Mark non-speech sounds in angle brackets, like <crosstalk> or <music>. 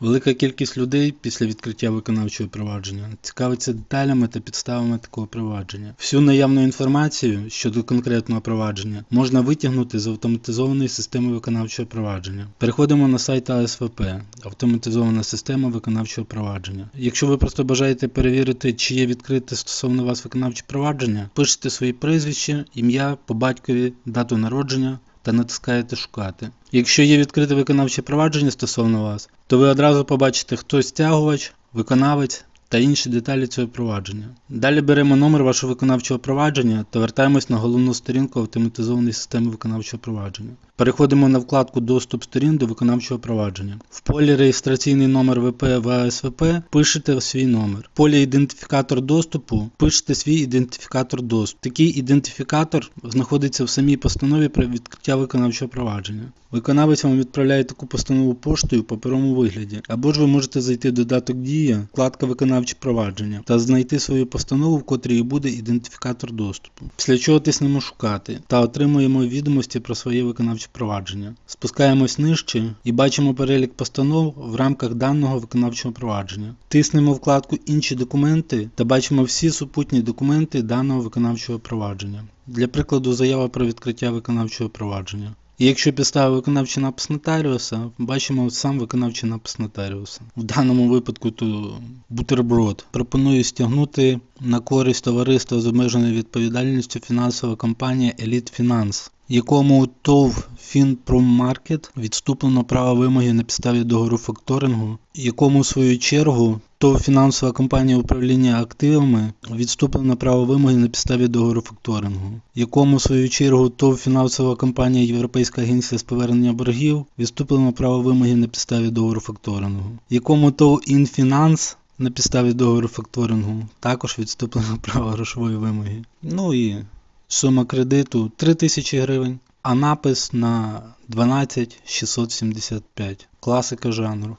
Велика кількість людей після відкриття виконавчого провадження цікавиться деталями та підставами такого провадження. Всю наявну інформацію щодо конкретного провадження можна витягнути з автоматизованої системи виконавчого провадження. Переходимо на сайт АСВП автоматизована система виконавчого провадження. Якщо ви просто бажаєте перевірити, чи є відкрите стосовно вас виконавче провадження, пишете свої прізвище, ім'я по батькові, дату народження та натискаєте шукати. Якщо є відкрите виконавче провадження стосовно вас, то ви одразу побачите, хто стягувач, виконавець та інші деталі цього провадження. Далі беремо номер вашого виконавчого провадження та вертаємось на головну сторінку автоматизованої системи виконавчого провадження. Переходимо на вкладку Доступ сторін до виконавчого провадження. В полі реєстраційний номер ВП в АСВП пишете свій номер. В полі ідентифікатор доступу пишете свій ідентифікатор доступу. Такий ідентифікатор знаходиться в самій постанові про відкриття виконавчого провадження. Виконавець вам відправляє таку постанову поштою в паперовому вигляді, або ж ви можете зайти в додаток Дія, вкладка виконавче провадження та знайти свою постанову, в котрій буде ідентифікатор доступу. Після чого тиснемо шукати та отримуємо відомості про своє виконавче провадження. Спускаємось нижче і бачимо перелік постанов в рамках даного виконавчого провадження. Тиснемо вкладку Інші документи та бачимо всі супутні документи даного виконавчого провадження. Для прикладу, заява про відкриття виконавчого провадження. І якщо підставити виконавчий напис нотаріуса, бачимо сам виконавчий напис нотаріуса. В даному випадку то бутерброд. Пропоную стягнути на користь товариства з обмеженою відповідальністю фінансова компанія Elite Finance, якому ТОВ Фінпромаркет відступлено право вимоги на підставі договору факторингу, якому в свою чергу ТОВ фінансова компанія управління активами відступлено право вимоги на підставі договору факторингу, якому в свою чергу ТОВ фінансова компанія Європейська агенція з повернення боргів відступлено право вимоги на підставі договору факторингу, якому ТОВ Інфінанс на підставі договору факторингу також відступлено <laughs> право грошової вимоги. Ну і сума кредиту 3000 гривень, а напис на 12 675. Класика жанру.